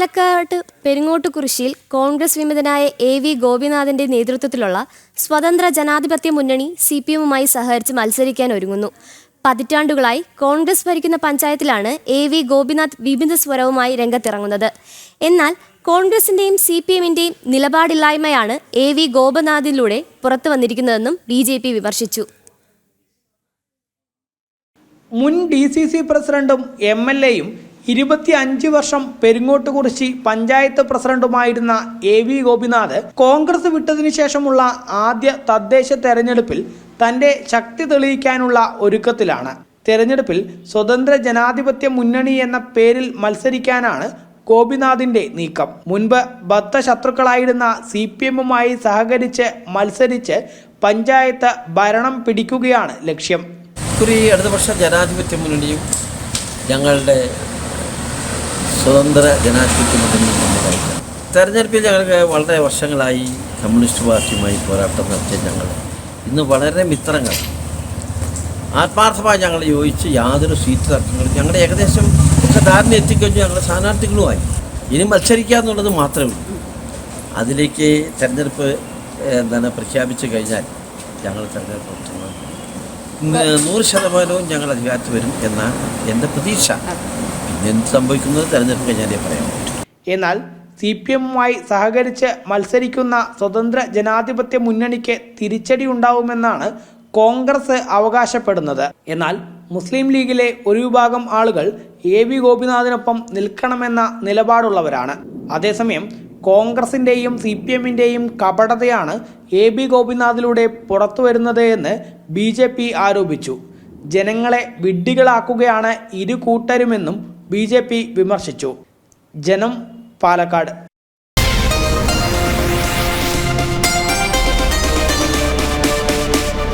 പാലക്കാട് പെരിങ്ങോട്ടുകുറിശ്ശിയിൽ കോൺഗ്രസ് വിമതനായ A V ഗോപിനാഥിന്റെ നേതൃത്വത്തിലുള്ള സ്വതന്ത്ര ജനാധിപത്യ മുന്നണി സി പി എമ്മുമായി സഹകരിച്ച് മത്സരിക്കാൻ ഒരുങ്ങുന്നു. പതിറ്റാണ്ടുകളായി കോൺഗ്രസ് ഭരിക്കുന്ന പഞ്ചായത്തിലാണ് എ വി ഗോപിനാഥ് വിവിധ സ്വരവുമായി രംഗത്തിറങ്ങുന്നത്. എന്നാൽ കോൺഗ്രസിന്റെയും സി പി എമ്മിന്റെയും നിലപാടില്ലായ്മയാണ് എ വി ഗോപനാഥിലൂടെ പുറത്തു വന്നിരിക്കുന്നതെന്നും ബി ജെ പി വിമർശിച്ചു. മുൻ ഡി സി സി പ്രസിഡന്റും എം എൽ എയും ഇരുപത്തി അഞ്ച് വർഷം പെരിങ്ങോട്ടുകുറിശി പഞ്ചായത്ത് പ്രസിഡന്റുമായിരുന്ന എ വി ഗോപിനാഥ് കോൺഗ്രസ് വിട്ടതിനു ശേഷമുള്ള ആദ്യ തദ്ദേശ തെരഞ്ഞെടുപ്പിൽ തന്റെ ശക്തി തെളിയിക്കാനുള്ള ഒരുക്കത്തിലാണ്. തെരഞ്ഞെടുപ്പിൽ സ്വതന്ത്ര ജനാധിപത്യ മുന്നണി എന്ന പേരിൽ മത്സരിക്കാനാണ് ഗോപിനാഥിന്റെ നീക്കം. മുൻപ് ബദ്ധ ശത്രുക്കളായിരുന്ന സി പി എമ്മുമായി സഹകരിച്ച് മത്സരിച്ച് പഞ്ചായത്ത് ഭരണം പിടിക്കുകയാണ് ലക്ഷ്യം. ഒരു ഇടതുപക്ഷ ജനാധിപത്യ മുന്നണിയും ഞങ്ങളുടെ സ്വതന്ത്ര ജനാധിപത്യ നമ്മൾ തമ്മിലായിട്ട് തെരഞ്ഞെടുപ്പിൽ ഞങ്ങൾക്ക് വളരെ വർഷങ്ങളായി കമ്മ്യൂണിസ്റ്റ് പാർട്ടിയുമായി പോരാട്ടം നടത്തിയ ഞങ്ങൾ. ഇന്ന് വളരെ മിത്രങ്ങൾ. ആത്മാർത്ഥമായി ഞങ്ങൾ യോജിച്ച് യാതൊരു സീറ്റ് തർക്കങ്ങളും ഞങ്ങളുടെ ഏകദേശം ഒക്കെ ധാരണ എത്തിക്കഴിഞ്ഞു ഞങ്ങളുടെ സ്ഥാനാർത്ഥികളുമായി ഇനി മത്സരിക്കുക എന്നുള്ളത് മാത്രമേ ഉള്ളൂ. അതിലേക്ക് തെരഞ്ഞെടുപ്പ് എന്താണ് പ്രഖ്യാപിച്ചു കഴിഞ്ഞാൽ ഞങ്ങൾ തെരഞ്ഞെടുപ്പ് നൂറ് ശതമാനവും ഞങ്ങൾ അധികാരത്തിൽ വരും എന്നാണ് എന്റെ പ്രതീക്ഷ. എന്ത് സംഭവിക്കുന്നത് തെരഞ്ഞെടുപ്പ് കഴിഞ്ഞാലേ പറയാൻ പറ്റും. എന്നാൽ സി പി എമ്മുമായി സഹകരിച്ച് മത്സരിക്കുന്ന സ്വതന്ത്ര ജനാധിപത്യ മുന്നണിക്ക് തിരിച്ചടി ഉണ്ടാവുമെന്നാണ് കോൺഗ്രസ് അവകാശപ്പെടുന്നത്. എന്നാൽ മുസ്ലിം ലീഗിലെ ഒരു വിഭാഗം ആളുകൾ എ വി ഗോപിനാഥിനൊപ്പം നിൽക്കണമെന്ന നിലപാടുള്ളവരാണ്. അതേസമയം കോൺഗ്രസിന്റെയും സി പി എമ്മിന്റെയും കപടതയാണ് എ ബി ഗോപിനാഥിലൂടെ പുറത്തു വരുന്നത് എന്ന് ബി ജെ പി ആരോപിച്ചു. ജനങ്ങളെ വിഡ്ഢികളാക്കുകയാണ് ഇരു കൂട്ടരുമെന്നും ബി വിമർശിച്ചു. ജനം പാലക്കാട്